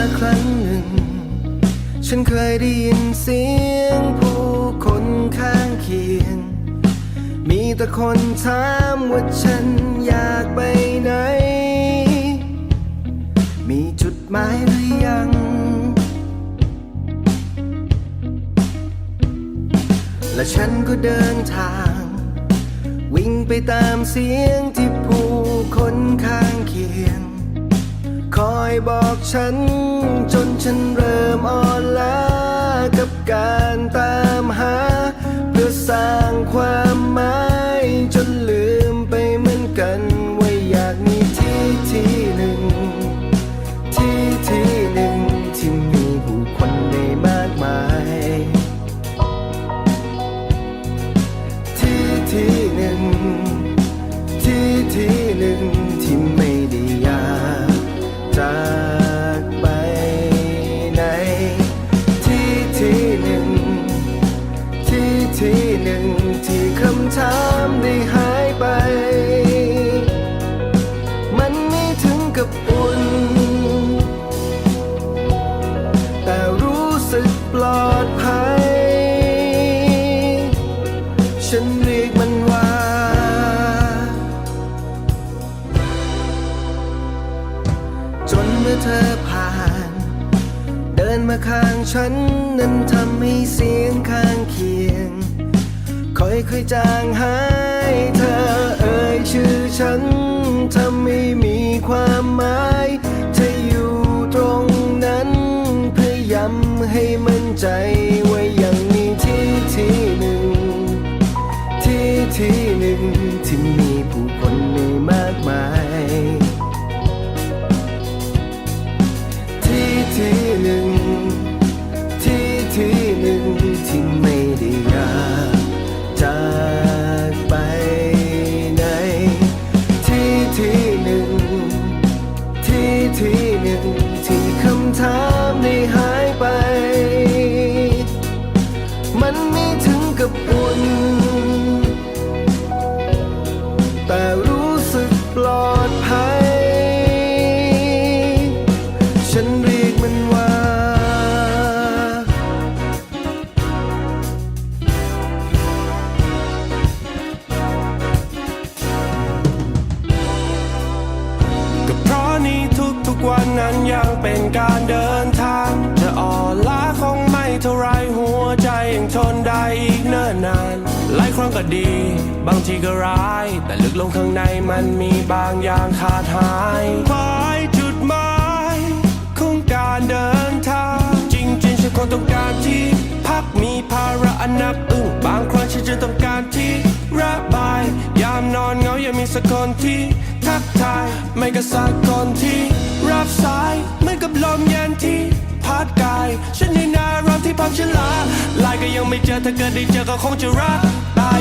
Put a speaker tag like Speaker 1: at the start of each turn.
Speaker 1: ละครั้งหนึ่ง ฉันเคยได้ยินเสียงผู้คนข้างเคียง มีแต่คนถามว่าฉันอยากไปไหน มีจุดหมายหรือยัง และฉันก็เดินทาง วิ่งไปตามเสียงที่ผู้คนข้างเคียง คอยบอกฉัน จนฉันเริ่มอ่อนล้ากับการตามหา เพื่อสร้างความหมาย มื่อเธอผ่าน เดินมาข้างฉันนั้นทำให้เสียงข้างเคียง ค่อยๆจางหายเธอเอ่ยชื่อฉันทำให้มีความหมายเธออยู่ตรงนั้นพยายามให้มั่นใจ วันนั้นยังเป็
Speaker 2: นการเดินทางจะอ่อนล้าคงไม่เท่าไรหัวใจยังทนได้อีกเนิ่นนานหลายครั้งก็ดี บางทีก็ร้าย แต่ลึกลงข้างในมันมีบางอย่างขาดหายคล้ายจุดหมายของการเดินทาง จริงๆฉันคงต้องการที่พักมีภาระอันนับอึ้งบางครั้งฉันจะต้องการที่ระบาย ยามนอนเหงายังมีสักคนที่ทักทายไม่ก็สักคนที่ ยังไม่เจอถ้าเกิดได้เจอก็คงจะรักตาย